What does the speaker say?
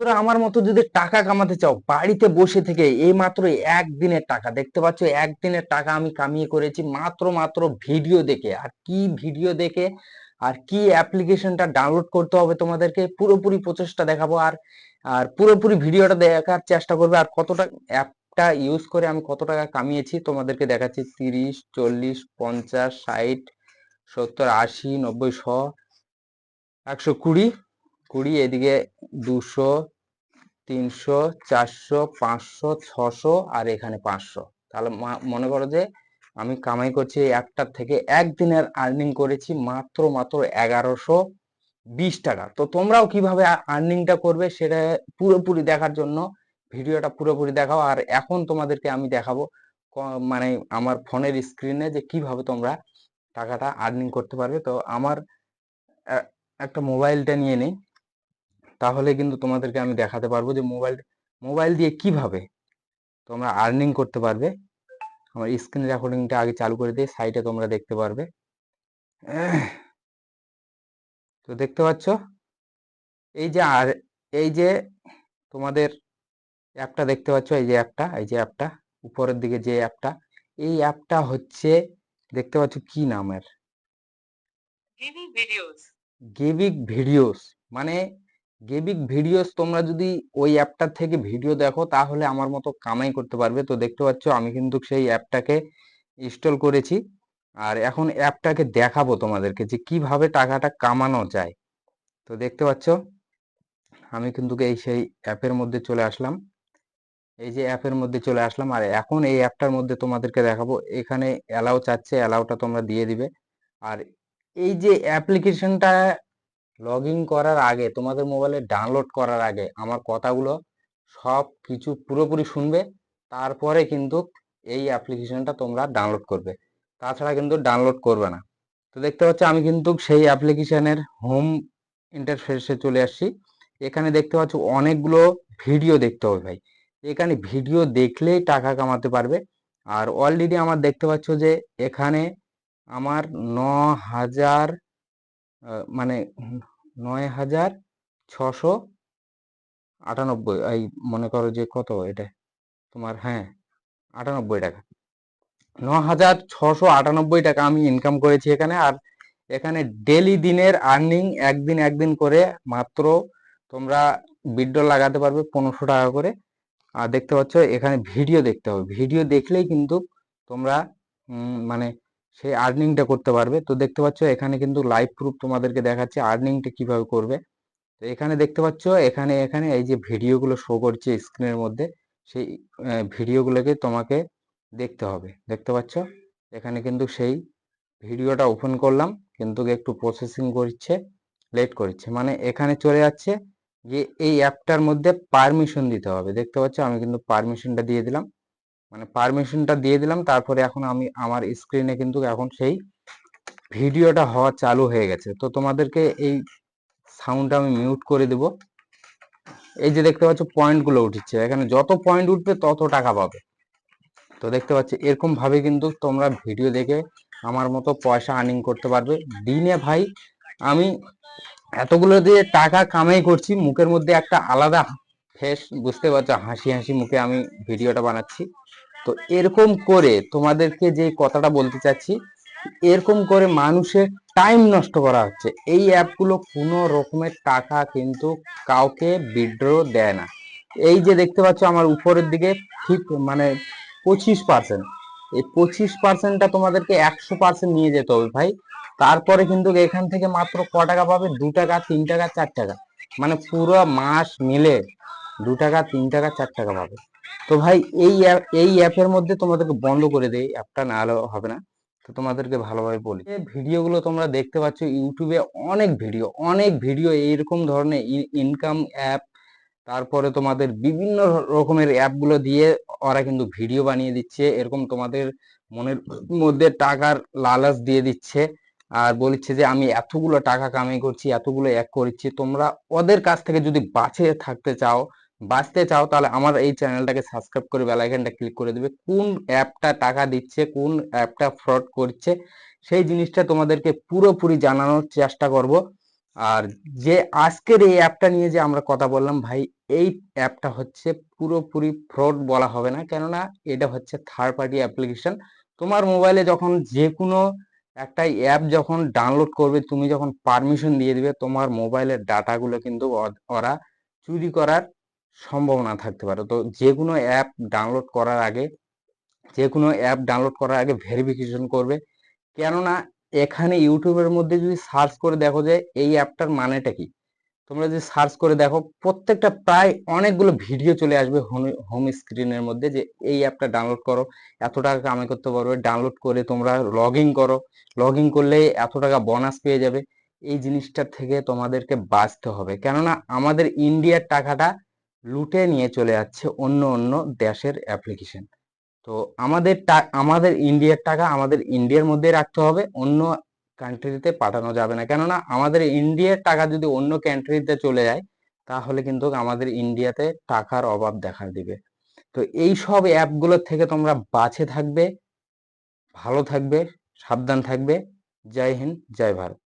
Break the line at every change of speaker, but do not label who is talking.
তোরা আমার মতো যদি টাকা কামাতে চাও, বাড়িতে বসে থেকে এই মাত্র একদিনের টাকা, দেখতে পাচ্ছ একদিনের টাকা আমি কামিয়ে করেছি মাত্র মাত্র ভিডিও দেখে। আর কি ভিডিও দেখে, আর কি অ্যাপ্লিকেশনটা ডাউনলোড করতে হবে তোমাদেরকে, পুরোপুরি প্রচেষ্টা দেখাবো। আর আর পুরোপুরি ভিডিওটা দেখার চেষ্টা করবে। আর কতটা অ্যাপটা ইউজ করে আমি কত টাকা কামিয়েছি তোমাদেরকে দেখাচ্ছি। তিরিশ, চল্লিশ, পঞ্চাশ, ষাট, সত্তর, আশি, নব্বই, শ, একশো কুড়ি কুড়ি, এদিকে দুশো, তিনশো, চারশো, পাঁচশো, ছশো আর এখানে পাঁচশো। তাহলে মনে করো যে আমি কামাই করছি এই অ্যাপটার থেকে একদিনের আর্নিং করেছি মাত্র মাত্র এগারোশো বিশ টাকা। তো তোমরাও কীভাবে আর্নিংটা করবে সেটা পুরোপুরি দেখার জন্য ভিডিওটা পুরোপুরি দেখাও। আর এখন তোমাদেরকে আমি দেখাবো মানে আমার ফোনের স্ক্রিনে যে কীভাবে তোমরা টাকাটা আর্নিং করতে পারবে। তো আমার একটা মোবাইলটা নিয়ে নেই। তাহলে কিন্তু তোমাদেরকে আমি দেখাতে পারব যে মোবাইল মোবাইল দিয়ে কীভাবে তোমরা আর্নিং করতে পারবে। আমার স্ক্রিন রেকর্ডিংটা আগে চালু করে দিয়ে সাইটে তোমরা দেখতে পারবে। তো দেখতে পাচ্ছ? এই যে আর এই যে তোমাদের অ্যাপটা দেখতে পাচ্ছ? এই যে অ্যাপটা এই যে অ্যাপটা উপরের দিকে যে অ্যাপটা এই অ্যাপটা হচ্ছে দেখতে পাচ্ছ কি নামের. গেবিক ভিডিওস মানে গেবিক ভিডিওস তোমরা যদি ওই অ্যাপটার থেকে ভিডিও দেখো, তাহলে আমার মতো কামাই করতে পারবে। তো দেখতে পাচ্ছ, আমি কিন্তু সেই অ্যাপটাকে ইনস্টল করেছি। আর এখন অ্যাপটাকে দেখাবো তোমাদেরকে যে কীভাবে টাকাটা কামানো যায়। তো দেখতে পাচ্ছ, আমি কিন্তু এই সেই অ্যাপের মধ্যে চলে আসলাম। এই যে অ্যাপের মধ্যে চলে আসলাম। আর এখন এই অ্যাপটার মধ্যে তোমাদেরকে দেখাবো, এখানে অ্যালাউ চাচ্ছে অ্যালাউটা তোমরা দিয়ে দিবে। আর এই যে অ্যাপ্লিকেশনটা লগ ইন করার আগে, তোমাদের মোবাইলে ডাউনলোড করার আগে আমার কথাগুলো সব কিছু পুরোপুরি শুনবে, তারপরে কিন্তু এই অ্যাপ্লিকেশনটা তোমরা ডাউনলোড করবে। তাছাড়া কিন্তু ডাউনলোড করবে না। তো দেখতে পাচ্ছ, আমি কিন্তু সেই অ্যাপ্লিকেশনের হোম ইন্টারফেসে চলে আসছি। এখানে দেখতে পাচ্ছ, অনেকগুলো ভিডিও দেখতে হবে ভাই। এখানে ভিডিও দেখলেই টাকা কামাতে পারবে। আর অলরেডি আমার দেখতে পাচ্ছ যে, এখানে আমার ন হাজার মানে নয় হাজার ছশো আটানব্বই। এই মনে করো যে কত এটা? তোমার হ্যাঁ আটানব্বই টাকা। ন হাজার ছশো আটানব্বই টাকা আমি ইনকাম করেছি এখানে, আর এখানে ডেলি দিনের আর্নিং একদিন একদিন করে মাত্র তোমরা বিড্রল লাগাতে পারবে পনেরোশো টাকা করে। আর দেখতে পাচ্ছ, এখানে ভিডিও দেখতে হবে। ভিডিও দেখলেই কিন্তু তোমরা মানে সেই আর্নিংটা করতে পারবে। তো দেখতে পাচ্ছ এখানে কিন্তু লাইভ প্রুফ তোমাদেরকে দেখাচ্ছে আর্নিংটা কীভাবে করবে। তো এখানে দেখতে পাচ্ছ এখানে এখানে এই যে ভিডিওগুলো শো করছে স্ক্রিনের মধ্যে, সেই ভিডিওগুলোকে তোমাকে দেখতে হবে। দেখতে পাচ্ছ? এখানে কিন্তু সেই ভিডিওটা ওপেন করলাম, কিন্তু একটু প্রসেসিং করছে লেট করছে। মানে এখানে চলে যাচ্ছে যে এই অ্যাপটার মধ্যে পারমিশন দিতে হবে। দেখতে পাচ্ছ? আমি কিন্তু পারমিশনটা দিয়ে দিলাম। মানে পারমিশনটা দিয়ে দিলাম, তারপরে এখন আমি আমার স্ক্রিনে কিন্তু এখন সেই ভিডিওটা হওয়া চালু হয়ে গেছে। তো তোমাদেরকে এই সাউন্ডটা আমি মিউট করে দেব। এই যে দেখতে পাচ্ছ পয়েন্টগুলো উঠছে। এখানে যত পয়েন্ট উঠবে, তত টাকা পাবে। তো দেখতে পাচ্ছ, এরকম ভাবে কিন্তু তোমরা ভিডিও দেখে আমার মতো পয়সা আর্নিং করতে পারবে। দিনে ভাই, আমি এতগুলো দিয়ে টাকা কামাই করছি, মুখের মধ্যে একটা আলাদা ফেস বুঝতে পারছ, হাসি হাসি মুখে আমি ভিডিওটা বানাচ্ছি। তো এরকম করে তোমাদেরকে যে কথাটা বলতে চাচ্ছি, এরকম করে মানুষের টাইম নষ্ট করা হচ্ছে। এই অ্যাপগুলো কোনো রকমের টাকা কিন্তু কাউকে বিড্র দেয় না। এই যে দেখতে পাচ্ছ আমার উপরের দিকে ঠিক মানে পঁচিশ পার্সেন্ট এই পঁচিশ পার্সেন্টটা তোমাদেরকে একশো পার্সেন্ট নিয়ে যেতে হবে ভাই। তারপরে কিন্তু এখান থেকে মাত্র ক টাকা পাবে? দু টাকা, তিন টাকা, চার টাকা। মানে পুরো মাস মিলে দু টাকা, তিন টাকা, চার টাকা পাবে। তো ভাই, এই এই অ্যাপের মধ্যে তোমাদেরকে বন্ধ করে দেয় অ্যাপটা না হলে হবে না। তো তোমাদেরকে ভালোভাবে বলি ভিডিওগুলো তোমরা দেখতে পাচ্ছ, ইউটিউবে অনেক ভিডিও অনেক ভিডিও এইরকম ধরনের ইনকাম অ্যাপ তারপরে তোমাদের বিভিন্ন রকমের অ্যাপগুলো দিয়ে ওরা কিন্তু ভিডিও বানিয়ে দিচ্ছে, এরকম তোমাদের মনের মধ্যে টাকার লালচ দিয়ে দিচ্ছে, আর বলছে যে আমি এতগুলো টাকা কামাই করছি, এতগুলো এক করছি, তোমরা ওদের কাছ থেকে যদি বাঁচে থাকতে চাও বাঁচতে চাও তাহলে আমার এই চ্যানেলটাকে সাবস্ক্রাইব করে বেল আইকনটা ক্লিক করে দিবে। কোন অ্যাপটা টাকা দিচ্ছে, কোন অ্যাপটা ফ্রড করছে, সেই জিনিসটা তোমাদেরকে পুরোপুরি জানানোর চেষ্টা করব। আর যে আজকের এই অ্যাপটা নিয়ে যে আমরা কথা বললাম, ভাই, এই অ্যাপটা হচ্ছে পুরোপুরি ফ্রড বলা হবে না। কেননা এটা হচ্ছে থার্ড পার্টি অ্যাপ্লিকেশন তোমার মোবাইলে যখন যে কোনো একটা অ্যাপ যখন ডাউনলোড করবে, তুমি যখন পারমিশন দিয়ে দিবে, তোমার মোবাইলের ডাটাগুলো কিন্তু ওরা চুরি করার সম্ভাবনা থাকতে পারে। তো যে কোনো অ্যাপ ডাউনলোড করার আগে যে কোনো অ্যাপ ডাউনলোড করার আগে ভেরিফিকেশন করবে। কেননা, এখানে ইউটিউবের মধ্যে যদি সার্চ করে দেখো যে, এই অ্যাপটার মানেটা কি? তোমরা যদি সার্চ করে দেখো, প্রত্যেকটা প্রায় অনেকগুলো ভিডিও চলে আসবে হোম স্ক্রিনের মধ্যে যে, এই অ্যাপটা ডাউনলোড করো, এত টাকা কামাই করতে পারবে ডাউনলোড করে তোমরা লগ ইন করো। লগ ইন করলে এত টাকা বোনাস পেয়ে যাবে। এই জিনিসটার থেকে তোমাদেরকে বাঁচতে হবে। কেননা, আমাদের ইন্ডিয়ার টাকাটা লুটে নিয়ে চলে যাচ্ছে অন্য অন্য দেশের অ্যাপ্লিকেশন তো আমাদের আমাদের ইন্ডিয়ার টাকা আমাদের ইন্ডিয়ার মধ্যে রাখতে হবে, অন্য কান্ট্রিতে পাঠানো যাবে না। কেননা আমাদের ইন্ডিয়ার টাকা যদি অন্য কান্ট্রিতে চলে যায়, তাহলে কিন্তু আমাদের ইন্ডিয়াতে টাকার অভাব দেখা দিবে। তো এই সব অ্যাপগুলোর থেকে তোমরা বাঁচে থাকবে, ভালো থাকবে, সাবধান থাকবে। জয় হিন্দ, জয় ভারত।